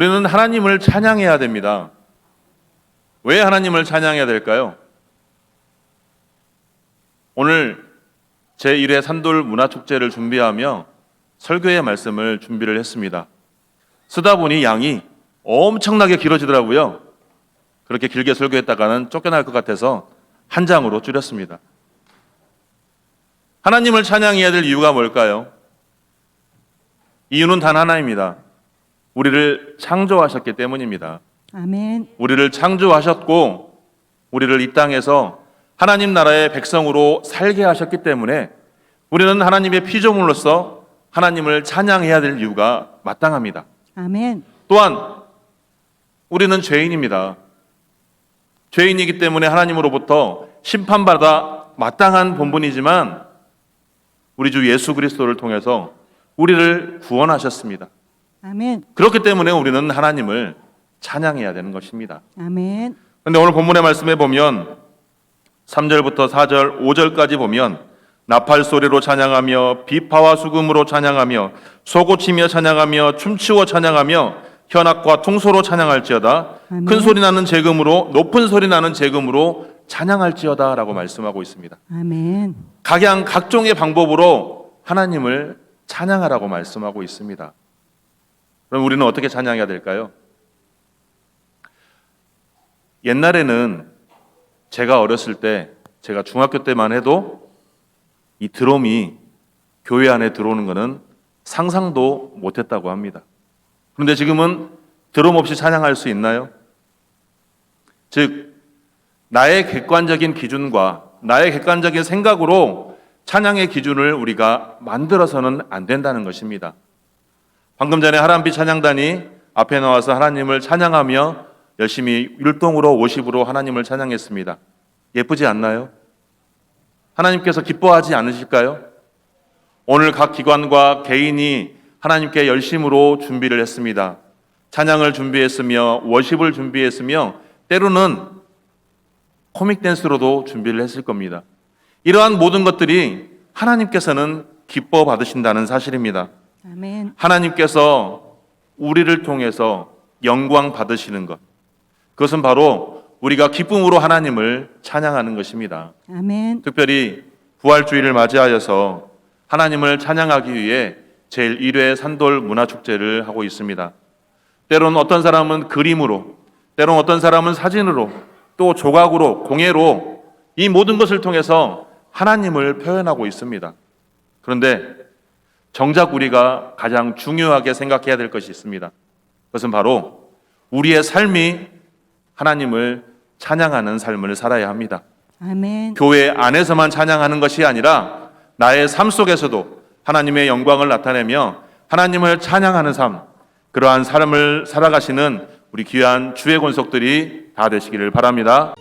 우리는 하나님을 찬양해야 됩니다. 왜 하나님을 찬양해야 될까요? 오늘 제1회 산돌 문화축제를 준비하며 설교의 말씀을 준비를 했습니다. 쓰다 보니 양이 엄청나게 길어지더라고요. 그렇게 길게 설교했다가는 쫓겨날 것 같아서 한 장으로 줄였습니다. 하나님을 찬양해야 될 이유가 뭘까요? 이유는 단 하나입니다. 우리를 창조하셨기 때문입니다. 아멘. 우리를 창조하셨고 우리를 이 땅에서 하나님 나라의 백성으로 살게 하셨기 때문에 우리는 하나님의 피조물로서 하나님을 찬양해야 될 이유가 마땅합니다. 아멘. 또한 우리는 죄인입니다. 죄인이기 때문에 하나님으로부터 심판받아 마땅한 본분이지만 우리 주 예수 그리스도를 통해서 우리를 구원하셨습니다. 아멘. 그렇기 때문에 우리는 하나님을 찬양해야 되는 것입니다. 아멘. 근데 오늘 본문의 말씀에 보면 3절부터 4절, 5절까지 보면 나팔 소리로 찬양하며 비파와 수금으로 찬양하며 소고치며 찬양하며 춤추어 찬양하며 현악과 통소로 찬양할지어다 아멘. 큰 소리 나는 재금으로 높은 소리 나는 재금으로 찬양할지어다라고 말씀하고 있습니다. 아멘. 각양 각종의 방법으로 하나님을 찬양하라고 말씀하고 있습니다. 그럼 우리는 어떻게 찬양해야 될까요? 옛날에는 제가 어렸을 때, 제가 중학교 때만 해도 이 드럼이 교회 안에 들어오는 것은 상상도 못했다고 합니다. 그런데 지금은 드럼 없이 찬양할 수 있나요? 즉, 나의 객관적인 기준과 나의 객관적인 생각으로 찬양의 기준을 우리가 만들어서는 안 된다는 것입니다. 방금 전에 하람비 찬양단이 앞에 나와서 하나님을 찬양하며 열심히 율동으로 50으로 하나님을 찬양했습니다. 예쁘지 않나요? 하나님께서 기뻐하지 않으실까요? 오늘 각 기관과 개인이 하나님께 열심으로 준비를 했습니다. 찬양을 준비했으며 워십을 준비했으며 때로는 코믹 댄스로도 준비를 했을 겁니다. 이러한 모든 것들이 하나님께서는 기뻐 받으신다는 사실입니다. 아멘. 하나님께서 우리를 통해서 영광 받으시는 것. 그것은 바로 우리가 기쁨으로 하나님을 찬양하는 것입니다. 아멘. 특별히 부활주의를 맞이하여서 하나님을 찬양하기 위해 제1회 산돌 문화축제를 하고 있습니다. 때로는 어떤 사람은 그림으로, 때로는 어떤 사람은 사진으로, 또 조각으로, 공예로 이 모든 것을 통해서 하나님을 표현하고 있습니다. 그런데 정작 우리가 가장 중요하게 생각해야 될 것이 있습니다. 그것은 바로 우리의 삶이 하나님을 찬양하는 삶을 살아야 합니다. 아멘. 교회 안에서만 찬양하는 것이 아니라 나의 삶 속에서도 하나님의 영광을 나타내며 하나님을 찬양하는 삶, 그러한 삶을 살아가시는 우리 귀한 주의 권속들이 다 되시기를 바랍니다.